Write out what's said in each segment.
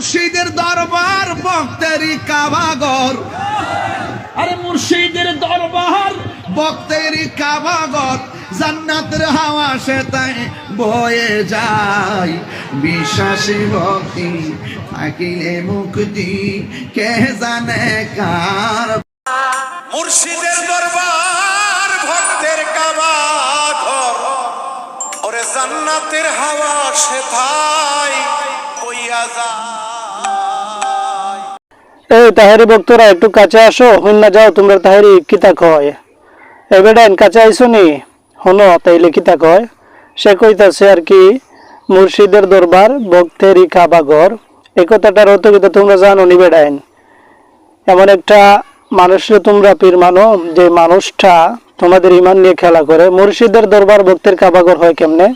মুর্শিদের দরবার ভক্তেরই কাবাগর। আরে মুর্শিদের দরবার। ভক্তেরই কাবাগর জান্নাতের হাওয়া সে তাই বয়ে যায়। বিশ্বাসী ভক্তি থাকিলে মুক্তি কে জানে কার? মুর্শিদের দরবার ভক্তের কাবা ঘর ওরে জান্নাতের হাওয়া সেথায় বইয়া যায়। এই তাহারি ভক্তরা, একটু কাছে আসো, হইন না যাও, তোমরা তাহারি কিতা কয় এবেডাইন কাছে আইসো নি? হনো, তাইলে কিতা কয় সে কইতাছে আর কি, মুর্শিদের দরবার, ভক্তেরই কাবাগর। এই কথাটার অর্থ কিন্তু তোমরা জানো নি বেডাইন এমন একটা মানুষকে তোমরা পীর মানো, যে মানুষটা তোমাদের ইমান নিয়ে খেলা করে। মুর্শিদের দরবার ভক্তের কাবাগর হয় কেমনে?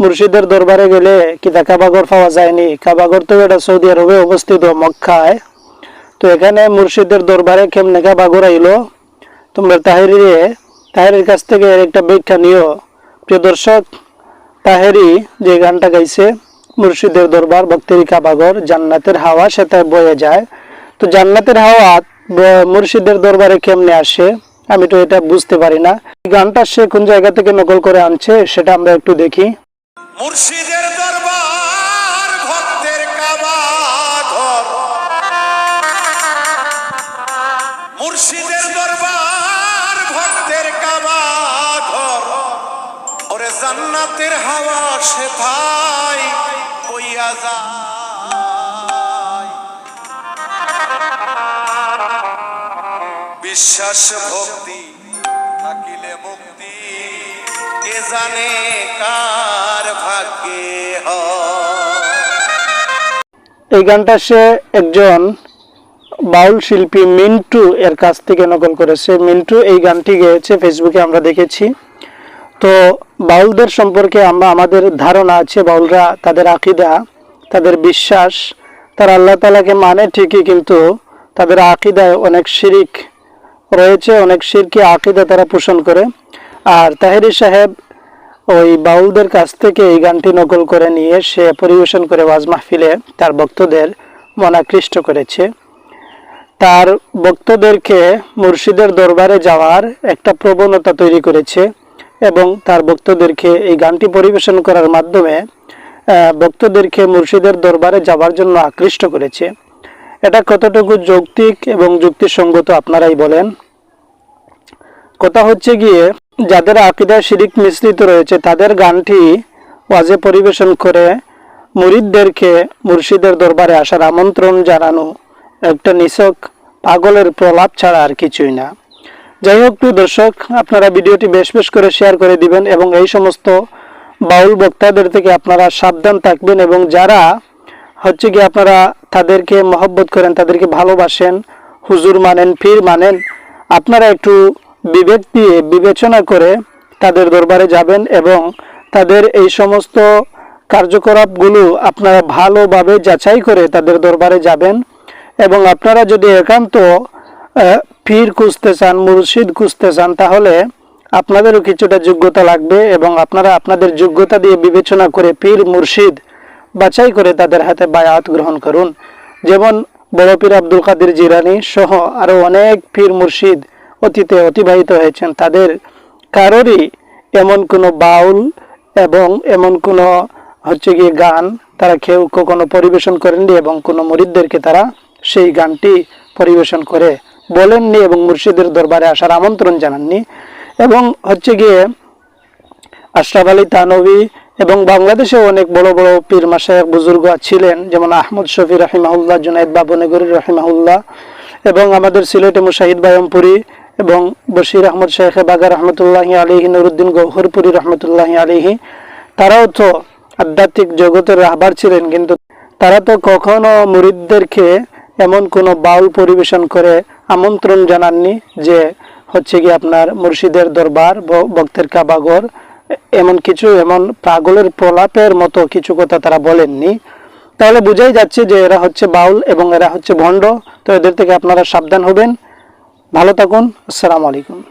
মুর্শিদের দরবারে গেলে কিতা কাবাগর পাওয়া যায়নি? কাবাগর তো এটা সৌদি আরবে অবস্থিত, মক্কায়। তো এখানে মুর্শিদের দরবারে কেমনে কাবাগর আইলো তোমরা তাহেরিরে, তাহেরির কাছ থেকে একটা ব্যাখ্যা নিও। প্রিয় দর্শক, তাহেরি যে গানটা গাইছে, মুর্শিদের দরবার ভক্তের কাবাগর জান্নাতের হাওয়া সেটা বয়ে যায়। তো জান্নাতের হাওয়া মুর্শিদের দরবারে কেমনে আসে? আমি তো এটা বুঝতে পারি না। গানটা সে কোন জায়গা থেকে নকল করে আনছে, সেটা আমরা একটু দেখি। মুর্শিদের জান্নাতের হাওয়া সেথায় বইয়া যায়। বিশ্বাস, ভক্তি, থাকিলে মুক্তি, কে জানে কার ভাগ্যে এই গানটা সে একজন বাউল শিল্পী মিন্টু এর কাছ থেকে নকল করেছে। মিন্টু এই গানটি গেয়েছে ফেসবুকে আমরা দেখেছি। তো বাউলদের সম্পর্কে আমরা, আমাদের ধারণা আছে বাউলরা তাদের আকিদা, তাদের বিশ্বাস, তারা আল্লাহ তালাকে মানে ঠিকই, কিন্তু তাদের আকিদায় অনেক শিরিক রয়েছে, অনেক শিরকি আকিদা তারা পোষণ করে। আর তাহেরি সাহেব ওই বাউলদের কাছ থেকে এই গানটি নকল করে নিয়ে সে পরিবেশন করে ওয়াজ মাহফিলে তার ভক্তদের মনাকৃষ্ট করেছে। তার ভক্তদেরকে মুর্শিদের দরবারে যাওয়ার একটা প্রবণতা তৈরি করেছে। এবং তার ভক্তদেরকে এই গানটি পরিবেশন করার মাধ্যমে ভক্তদেরকে মুর্শিদের দরবারে যাওয়ার জন্য আকৃষ্ট করেছে। এটা কতটুকু যৌক্তিক এবং যুক্তিসঙ্গত আপনারাই বলেন? কথা হচ্ছে গিয়ে, যাদের আকিদায় শিরিক মিশ্রিত রয়েছে, তাদের গানটি ওয়াজে পরিবেশন করে মুরিদদেরকে মুর্শিদের দরবারে আসার আমন্ত্রণ জানানো একটা নিছক পাগলের প্রলাপ ছাড়া আর কিছুই না। যাই হোক, প্রিয় দর্শক, আপনারা ভিডিওটি বেশ বেশ করে শেয়ার করে দিবেন এবং এই সমস্ত বাউল বক্তাদের থেকে আপনারা সাবধান থাকবেন এবং যারা হচ্ছে কি আপনারা তাদেরকে মহব্বত করেন, তাদেরকে ভালোবাসেন, হুজুর মানেন ফির মানেন, আপনারা একটু বিবেক দিয়ে বিবেচনা করে তাদের দরবারে যাবেন এবং তাদের এই সমস্ত কার্যকলাপগুলো আপনারা ভালোভাবে যাচাই করে তাদের দরবারে যাবেন এবং আপনারা যদি একান্ত পীর খুঁজতে চান, মুর্শিদ খুঁজতে চান, তাহলে আপনাদেরও কিছুটা যোগ্যতা লাগবে এবং আপনারা আপনাদের যোগ্যতা দিয়ে বিবেচনা করে পীর, মুর্শিদ বাছাই করে তাদের হাতে বায়াত গ্রহণ করুন। যেমন বড় পীর আব্দুল কাদের জিরানি সহ আরও অনেক পীর, মুর্শিদ অতীতে অতিবাহিত হয়েছেন। তাদের কারোরই এমন কোনো বাউল এবং এমন কোনো হচ্ছে গিয়ে গান তারা কেউ কখনো পরিবেশন করেননি এবং কোনো মরিদদেরকে তারা সেই গানটি পরিবেশন করে বলেননি এবং মুর্শিদের দরবারে আসার আমন্ত্রণ জানাননি। এবং হচ্ছে গিয়ে আশরাফ আলী তানবী এবং বাংলাদেশে অনেক বড় বড় পীর মাসায় বুজুর্গ ছিলেন, যেমন আহমদ শফি রাহিমাহুল্লাহ, জুনাইদ বাবনগরী রাহিমাহুল্লাহ এবং আমাদের সিলেটে মুশাহিদ বায়মপুরি এবং বশির আহমদ শেখ বাগা রহমতুল্লাহ আলিহি নুরুদ্দিন গৌহরপুরি রহমতুল্লাহ আলিহি তারাও তো আধ্যাত্মিক জগতের রাহবার ছিলেন, কিন্তু তারা তো কখনো মুরিদদেরকে এমন কোনো বাউল পরিবেশন করে আমন্ত্রণ জানাননি যে হচ্ছে কি আপনার মুর্শিদের দরবার ভক্তের কাবাগর, এমন কিছু, এমন পাগলের প্রলাপের মতো কিছু কথা তারা বলেননি। তাহলে বুঝাই যাচ্ছে যে এরা হচ্ছে বাউল এবং এরা হচ্ছে ভণ্ড। তো এদের থেকে আপনারা সাবধান হবেন। ভালো থাকুন। আসসালামু আলাইকুম।